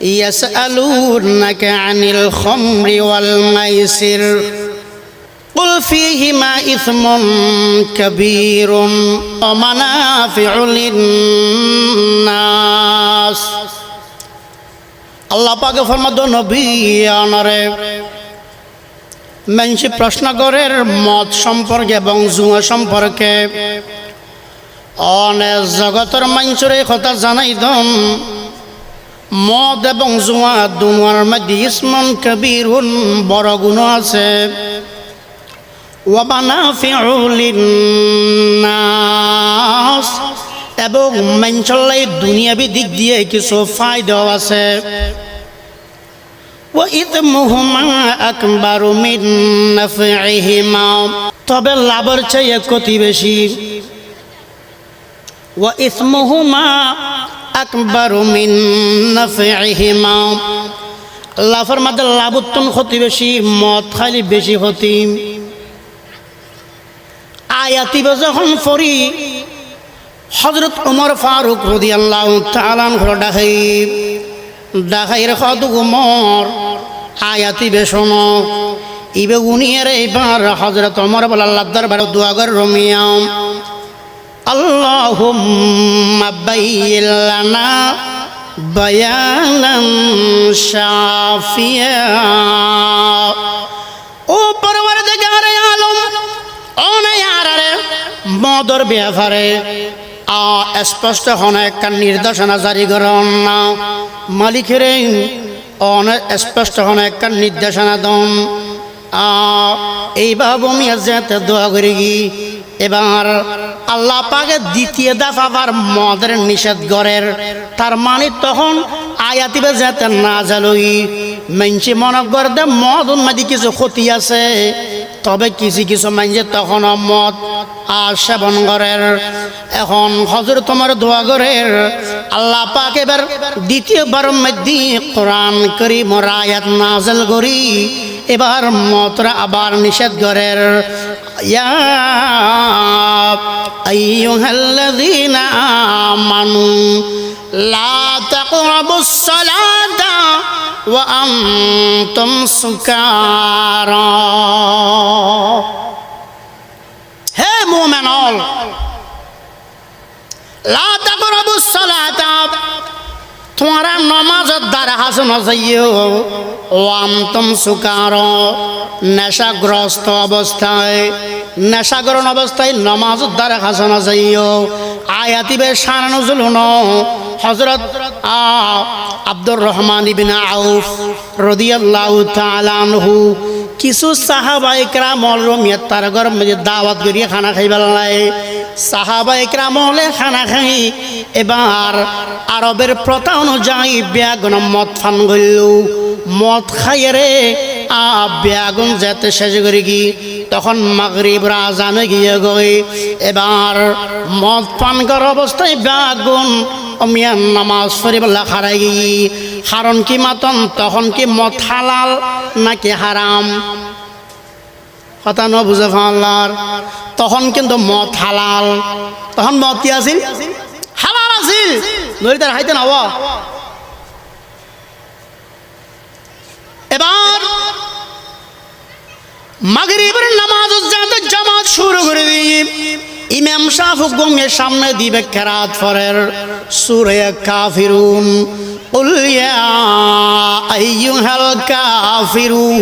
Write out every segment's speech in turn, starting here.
يسألونك عن الخمر والميسر قل فيهما إثم كبير ومنافع للناس আল্লাহ পাকে ফরমাদ নবী আনারে মানুষ প্রশ্ন করে মদ সম্পর্কে এবং জুয়া সম্পর্কে অনেক জগতের মানুষের এই কথা জানাই দম মদ এবং জোয়া দুনুয়ার মধ্যে ইসমান কবির হুন বড় গুণ আছে। নাস এবং মেঞ্চল্লাই দুনিয়াবি দিক দিয়ে কিছু ফায়দাও আছে। তবে লাভের চেয়ে কতি বেশি। ও ইসমুহুমা আকবর মিন লাফর মাদে লাবুত্তন ক্ষতি বেশি, মদ খালি বেশি ক্ষতি। আয়াতি যখন ফরি হজরত উমর ফারুক হদি আল্লাহ ডাকাই ডাকাইর খদ উমর আয়াতি বেশন ইবে গুনিয়ার এবার হজরত অমর বলাল্লাহ দরবার দুয়াগর রমিয়াম। আল্লাহ বাইলানা বয়ানান শাফিয়া। ও পরবর দেগারে আলম অনায়ারে মদর ব্যাপারে আ স্পষ্ট হন একটা নির্দেশনা জারি করেন না। মালিকের অনেক স্পষ্ট হন একটা নির্দেশনা দন। এইভাবে আমি যেতে দোয়া করি, এবার আল্লাহ পাকে দ্বিতীয় দফা আবার মদের নিষেধ করের। তার মানে তখন আয়াতিবে যেতে না জালই মেঞ্চি মনে করে দে, মদ উন্মাদি কিছু ক্ষতি আছে। তবে কিছু কিছু মাইনছে তখন মদ আর সেবন করের। এখন হজর তোমার দোয়া করের। আল্লাহ পাক এবার দ্বিতীয়বার মধ্যে কোরআন করি মরায়াত নাজল করি। এবার মতরা আবার নিষেধ করের। ইয়া আইয়ুহাল্লাযীনা আমানু লা তাকরাবুস সালাতা ওয়া আনতুম সুকারা হে মুমিনুল লা তাকরাবুস সালাতা তোমারা নমাজের দ্বারা হাসন যাইও। ওয়ান্তম সুকার, নেশাগ্রস্ত অবস্থায়, নেশাগ্রহণ অবস্থায় নমাজের দ্বারা হাসন যাইও। আয়াতিবে সারানো জুলুন হজরত আব্দুর রহমান ইবিন আউফ রদিয়াল্লাহু তাআলা আনহু, কিছু সাহাবা ইকরাম রমিয়া তার মধ্যে দাওয়াত করিয়ে খানা খাইবার লাই সাহাবা ইকরাম হলে খানা খাই এবার আরবের প্রথা অনুযায়ী বেগুন মদ ফান গইল মদ খাইয়ে রে আ বেগুন যেতে শেষ করে কি? তখন মাগরিব রাজানে গিয়ে গই এবার মদ পান করার অবস্থায় বেগুন অমিয়ান নামাজ ফরিবল্লা খারাই। গিয়ে হারণ কি মাতন তখন কি মদ হালাল নাকি হারাম? কথা ন বুঝে ফাঁলার। তখন কিন্তু মদ হালাল। তখন মদ কি আছিল? হালাল আছিল। নইলে তার হাইতে এবার মাগরিবের নামাজ জামাত শুরু করে দিই। ইমাম শাহ হুকুমের সামনে দিবে ফরের সুরে কাফিরুন। উলিয়া আইয়ুহাল কাফিরুন।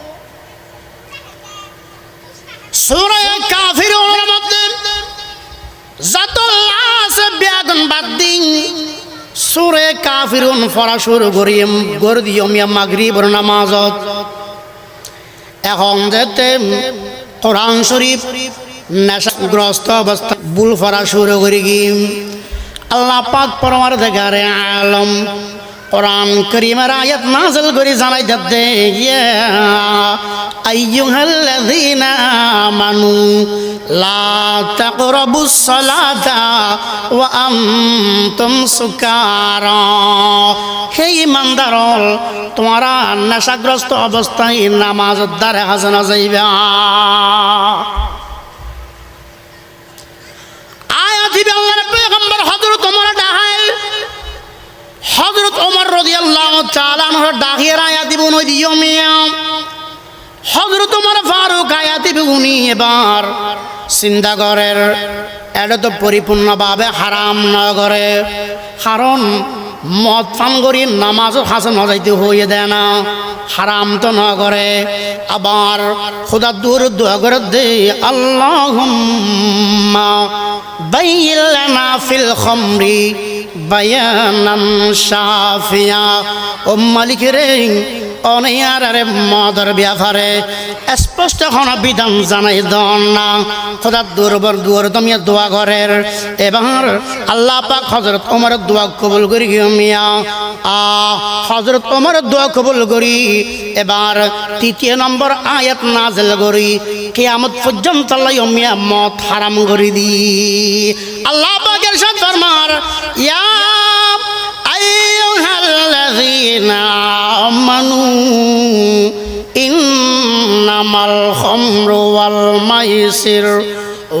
সূরা কাফিরুনের মধ্যে যত আছে বেগুন বাদ দিন। সুরে কাফিরুন ফরা শুরু করিম গড় মাগরিবর নামাজত। অবস্থা বুল ফরা শুরু করি আল্লাহ পাক পরমার দেখারে আলম। কোরআন করিমের আয়াত নাজল করে জানাই দে আইয়ুহাল্লাযীনা আমানু লা তাকরাবুস সালাতা ওয়া আনতুম সুকারা। হে ইমানদারল তোমরা নেশাগ্রস্ত অবস্থায় নামাজ দ্বারে হাজানা যাইবা। আয়াতি আল্লাহর পয়গম্বর হযরত ওমর ডাহাই হযরত ওমর রাদিয়াল্লাহু তাআলা আনহু ডাহিয়ের আয়াতি বনই দিও মিয়া। হযরত ওমর ফারুক আয়াতি বুনি এবার চিন্তা করের এটা তো পরিপূর্ণভাবে হারাম নগরে কারণ মদ পান করি নামাজ হাসন হজাইতে হয়ে দেয় না। হারাম তো নগরে আবার খুদা দূর দোয়া দে আল্লাহ বাইলানা ফিল খমরি বায়ানান শাফিয়া ও মালিক রে অনেয়ার মদর ব্যাপারে স্পষ্ট এখন বিধান জানাই দন না। খোদার দুর্বর দুয়ার তুমি দোয়া ঘরের এবার আল্লাহ পাক হজরত ওমর দোয়া কবুল করি মিয়া। আ হজরত ওমর দোয়া কবুল করি। এবার তৃতীয় নম্বর আয়াত নাজেল করি। কিয়ামত পর্যন্ত আল্লাহ মিয়া মদ হারাম করে দি। আল্লাহ পাকের সাথ ফরমার, ইয়া ওয়াল মাইসির,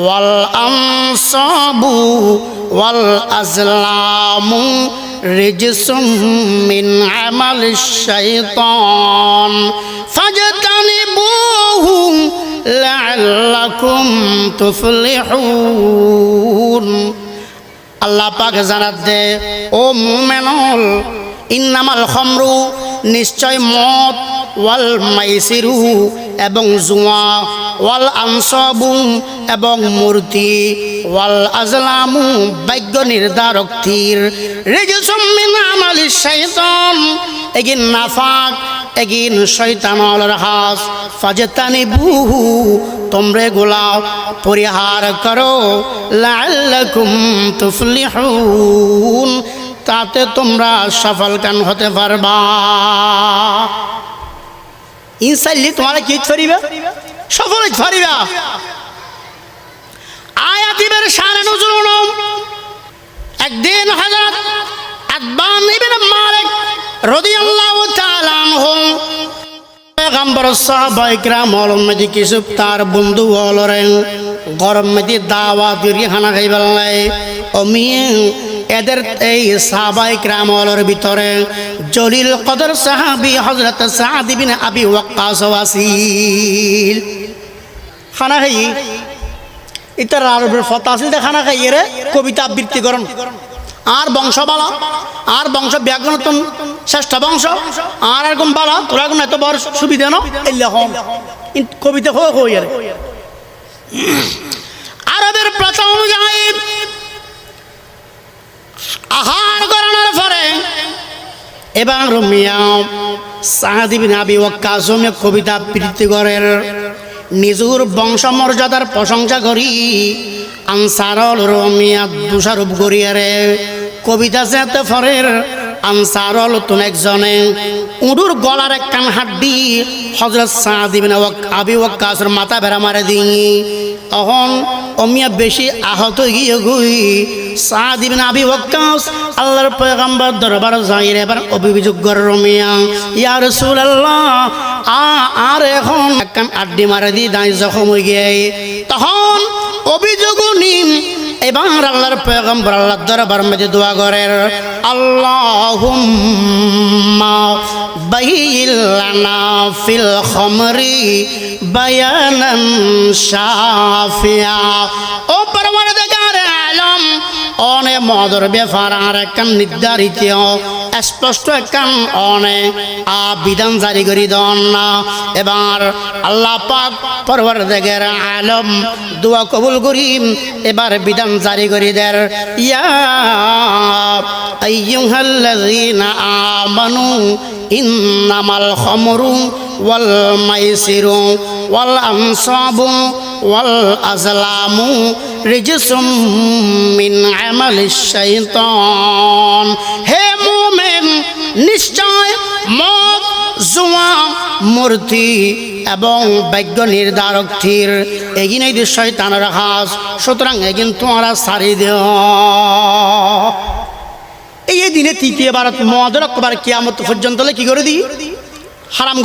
ওয়াল আমসাবু ওয়াল আজলামু রিজসুম মিন আমাল শাইতান। ফাজতানিবুহুম লাআল্লাকুম তুফলিহুন। আল্লাহ পাক জানাত দে, ও মুমিনুল, ইন্নামাল খমরু নিশ্চয় মদ, ওয়াল মাইসিরু এবং জুয়া ওয়াল আনসবু এবং মূর্তি, ওয়াল আজলামু ভাগ্য নির্ধারক তীর। রেজুসুম মিন আমালি শাইতান, এগিন নাফাক, এগিন শৈতানল হাস। ফাজতানি বুহু তোমরে গোলাও পরিহার করো। লাল্লাকুম তুফলিহুন, তাতে তোমরা সফল কান হতে পারবা। ইনসাইলি তোমরা কি ফরিবা সফল ফরিবা আয়াতিবের সারে নজরুল একদিন হযরত আদবান ইবনে মালিক রাদিয়াল্লাহু তাআলা আনহু পেগম্বর সাহাবাই کرام অলমদি কিছু তার বন্ধু অলরেন গরম মেদি দাওয়া দিরি খানা খাইবার লাই অমিয়ে এদের এই সাহাবাই کرام অলর ভিতরে জলিল কদর সাহাবী হযরত সাদ ইবনে আবি ওয়াক্কাস ওয়াসিল খানা খাই। ইতার আরবের ফতা আছিল খানা খাই রে কবিতা আবৃত্তি করন। আর বংশ বালা আর বংশ ব্যাকরণ শ্রেষ্ঠ বংশ, আর এরকম বালা তোরা এখন এত বড় সুবিধা ন কবিতা হয়ে হয়ে আর আরবের প্রথম অনুযায়ী আহার করানোর পরে এবার মিয়া সাহাদিবিন আবি ওয়াক্কাসমে কবিতা প্রীতি করের নিজুর বংশমর্যাদার প্রশংসা করি। আনসারল রমিয়া দোষারোপ করিয়ারে কবিতা যেতে ফরের আনসারল তুন একজনে। উডুর গলার একখান হাড্ডি হজরত সাহাদিবিন আবি ওয়াক্কাসের মাথা বেড়া মারে দিই। তখন অমিয়া বেশি আহত গিয়ে গুই। সাদিবিন আবি ওয়াক্কাস আল্লাহর পয়গম্বর দরবার যাইর এবার অভিযোগ কর রমিয়া, ইয়া রাসূলুল্লাহ আ আর এখন একখান আড্ডি মারে দাই জখম হয়ে গিয়ে তখন অভিযোগ নিন এবার আল্লাহর পয়গম্বর আল্লাহর দরবার মধ্যে দোয়া বায়ানান শাফিয়া। ও পরওয়ারদিগার আলম অনে মদর ব্যাপার আর একখান নির্ধারিত স্পষ্ট একখান অনে আ বিধান জারি করি দন না। এবার আল্লাহ পাক পরবার দেখের আলম দোয়া কবুল করি এবার বিধান জারি করি দের। ইয়া আইয়ুহাল্লাযীনা আমানু ইন্নামাল খামরু ওয়াল মাইসিরু ওয়াল আনসাবু ওয়াল আজলামু রিজসুম মিন আমালিশ শাইতান হে মুমিন, নিশ্চয় মদ, জুয়া, মূর্তি এবং ভাগ্য নির্ধারক থির এগিন এই শয়তানের হাস সুতরাং এগিন তোমারা সারি দেও। এই দিনে তৃতীয় ভারত মদের একবার কিয়ামত পর্যন্ত কি করে দিই? হারাম